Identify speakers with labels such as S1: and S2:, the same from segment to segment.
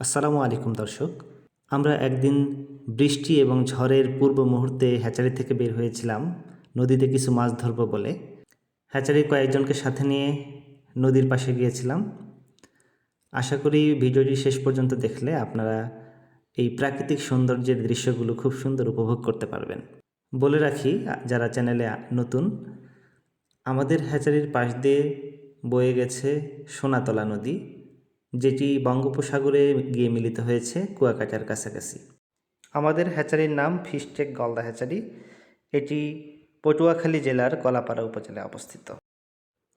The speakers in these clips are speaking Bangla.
S1: আসসালামু আলাইকুম, দর্শক। আমরা একদিন বৃষ্টি এবং ঝড়ের পূর্ব মুহূর্তে হ্যাচারি থেকে বের হয়েছিলাম। নদীতে কিছু মাছ ধরবো বলে। হ্যাচারির কয়েকজনকে সাথে নিয়ে নদীর পাশে গিয়েছিলাম। আশা করি ভিডিওটি শেষ পর্যন্ত দেখলে আপনারা এই প্রাকৃতিক সৌন্দর্যের দৃশ্যগুলো খুব সুন্দর উপভোগ করতে পারবেন। বলে রাখি, যারা চ্যানেলে নতুন, আমাদের হ্যাচারির পাশ দিয়ে বয়ে গেছে সোনাতলা নদী। যেটি বঙ্গোপসাগরে গিয়ে মিলিত হয়েছে কুয়াকাটার কাছাকাছি। আমাদের হ্যাচারির নাম ফিশটেক গলদা হ্যাচারি। এটি পটুয়াখালী জেলার কলাপাড়া উপজেলায় অবস্থিত।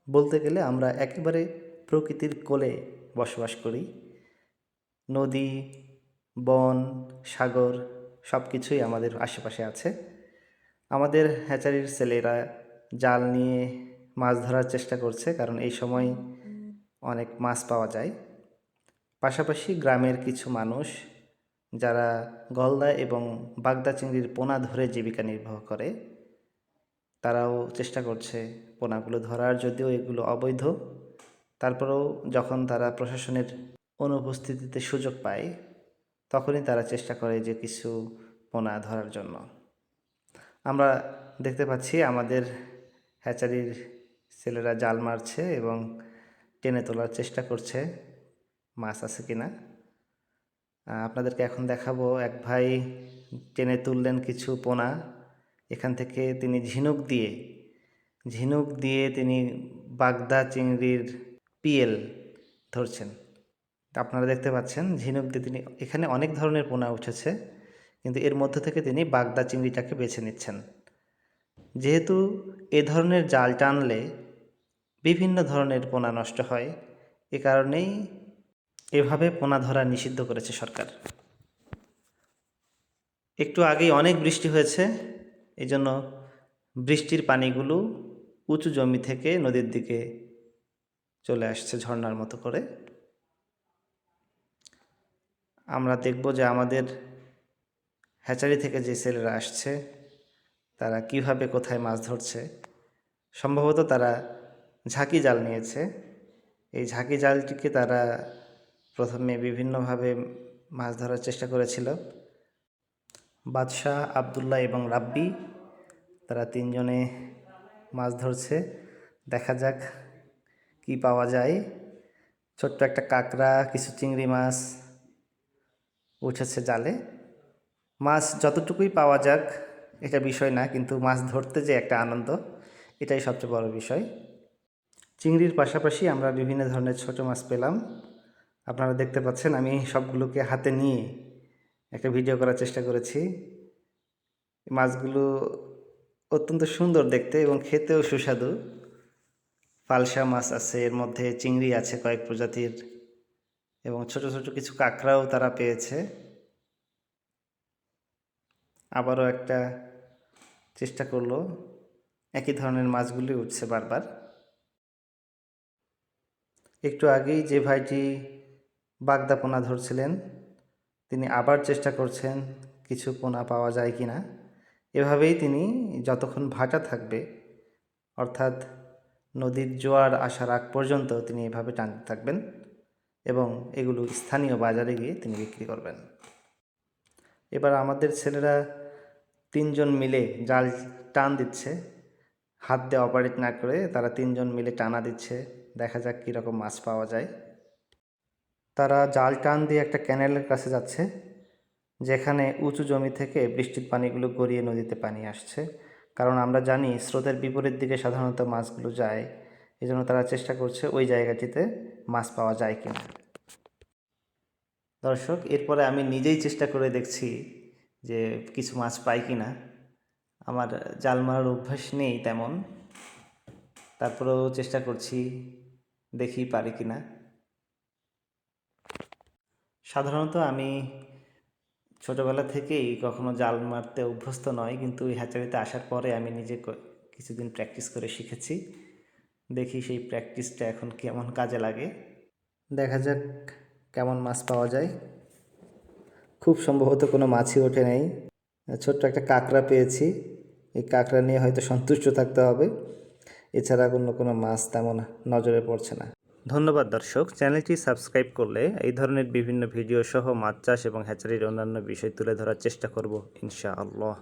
S1: বলতে গেলে আমরা একেবারে প্রকৃতির কোলে বসবাস করি। নদী, বন, সাগর সব কিছুই আমাদের আশেপাশে আছে। আমাদের হ্যাচারির ছেলেরা জাল নিয়ে মাছ ধরার চেষ্টা করছে, কারণ এই সময় অনেক মাছ পাওয়া যায়। পাশাপাশি গ্রামের কিছু মানুষ যারা গলদা এবং বাগদা চিংড়ির পোনা ধরে জীবিকা নির্বাহ করে, তারাও চেষ্টা করছে পোনাগুলো ধরার, যদিও এগুলো অবৈধ। তারপরেও যখন তারা প্রশাসনের অনুপস্থিতিতে সুযোগ পায়, তখনই তারা চেষ্টা করে যে কিছু পোনা ধরার জন্য। আমরা দেখতে পাচ্ছি আমাদের হ্যাচারির ছেলেরা জাল মারছে এবং টেনে তোলার চেষ্টা করছে। মাছ আছে কিনা। আহ, আপনাদেরকে এখন দেখাবো এক ভাই টেনে তুললেন কিছু পোনা। এখান থেকে তিনি ঝিনুক দিয়ে ঝিনুক দিয়ে তিনি বাগদা চিংড়ির পিএল ধরছেন। আপনারা দেখতে পাচ্ছেন ঝিনুক দিয়ে তিনি এখানে অনেক ধরনের পোনা উঠেছে কিন্তু এর মধ্য থেকে তিনি বাগদা চিংড়িটাকে বেছে নিচ্ছেন। যেহেতু এ ধরনের জাল টানলে বিভিন্ন ধরনের পোনা নষ্ট হয় এ কারণেই এভাবে পোনা ধরা নিষিদ্ধ করেছে সরকার। একটু আগেই অনেক বৃষ্টি হয়েছে এই জন্য বৃষ্টির পানিগুলো উঁচু জমি থেকে নদীর দিকে চলে আসছে ঝর্নার মতো করে। আমরা দেখব যে আমাদের হ্যাচারি থেকে যে ছেলেরা আসছে, তারা কীভাবে কোথায় মাছ ধরছে। সম্ভবত তারা ঝাঁকি জাল নিয়েছে। এই ঝাঁকি জালটিকে তারা প্রথমে বিভিন্নভাবে মাছ ধরার চেষ্টা করেছিল। বাদশাহ আবদুল্লাহ এবং রাব্বি, তারা তিনজনে মাছ ধরছে। দেখা যাক কি পাওয়া যায়। ছোট্ট একটা কাঁকড়া, কিছু চিংড়ি মাছ উঠেছে জালে। মাছ যতটুকুই পাওয়া যাক, এটা বিষয় না, কিন্তু মাছ ধরতে যে একটা আনন্দ, এটাই সবচেয়ে বড় বিষয়। চিংড়ির পাশাপাশি আমরা বিভিন্ন ধরনের ছোট মাছ পেলাম। আপনারা দেখতে পাচ্ছেন, আমি সবগুলোকে হাতে নিয়ে একটা ভিডিও করার চেষ্টা করেছি। মাছগুলো অত্যন্ত সুন্দর দেখতে এবং খেতেও সুস্বাদু। পালসা মাছ আছে, এর মধ্যে চিংড়ি আছে কয়েক প্রজাতির এবং ছোট ছোট কিছু কাঁকড়াও তারা পেয়েছে। আবারও একটা চেষ্টা করল, একই ধরনের মাছগুলি উঠছে বারবার। একটু আগেই যে ভাইটি বাগদা পোনা ধরছিলেন তিনি আবার চেষ্টা করছেন কিছু পোনা পাওয়া যায় কি না এভাবেই তিনি যতক্ষণ ভাটা থাকবে, অর্থাৎ নদীর জোয়ার আসার আগ পর্যন্ত তিনি এভাবে টানতে থাকবেন এবং এগুলো স্থানীয় বাজারে গিয়ে তিনি বিক্রি করবেন। এবার আমাদের ছেলেরা তিনজন মিলে জাল টান দিচ্ছে। হাত দিয়ে অপারেট না করে তারা তিনজন মিলে টানা দিচ্ছে। দেখা যাক কীরকম মাছ পাওয়া যায়। তারা জাল টান দিয়ে একটা ক্যানেলের কাছে যাচ্ছে, যেখানে উঁচু জমি থেকে বৃষ্টির পানিগুলো গড়িয়ে নদীতে পানি আসছে। কারণ আমরা জানি স্রোতের বিপরীত দিকে সাধারণত মাছগুলো যায় এই জন্য তারা চেষ্টা করছে ওই জায়গাটিতে মাছ পাওয়া যায় কিনা। দর্শক, এরপরে আমি নিজেই চেষ্টা করে দেখছি যে কিছু মাছ পাই কি না আমার জাল মারার অভ্যাস নেই তেমন। তারপরেও চেষ্টা করছি, দেখি পারি কি না সাধারণত আমি ছোটোবেলা থেকেই কখনো জাল মারতে অভ্যস্ত নয় কিন্তু এই হ্যাচারিতে আসার পরে আমি নিজে কিছুদিন প্র্যাকটিস করে শিখেছি। দেখি সেই প্র্যাকটিসটা এখন কেমন কাজে লাগে। দেখা যাক কেমন মাছ পাওয়া যায়। খুব সম্ভবত কোনো মাছই ওঠে নেই। ছোট্ট একটা কাঁকড়া পেয়েছি। এই কাঁকড়া নিয়ে হয়তো সন্তুষ্ট থাকতে হবে। এছাড়া অন্য কোনো মাছ তেমন নজরে পড়ছে না। ধন্যবাদ দর্শক। চ্যানেলটি সাবস্ক্রাইব করলে এই ধরনের বিভিন্ন ভিডিও সহ মাছ চাষ এবং হ্যাচারির অন্যান্য বিষয় তুলে ধরার চেষ্টা করব, ইনশাআল্লাহ।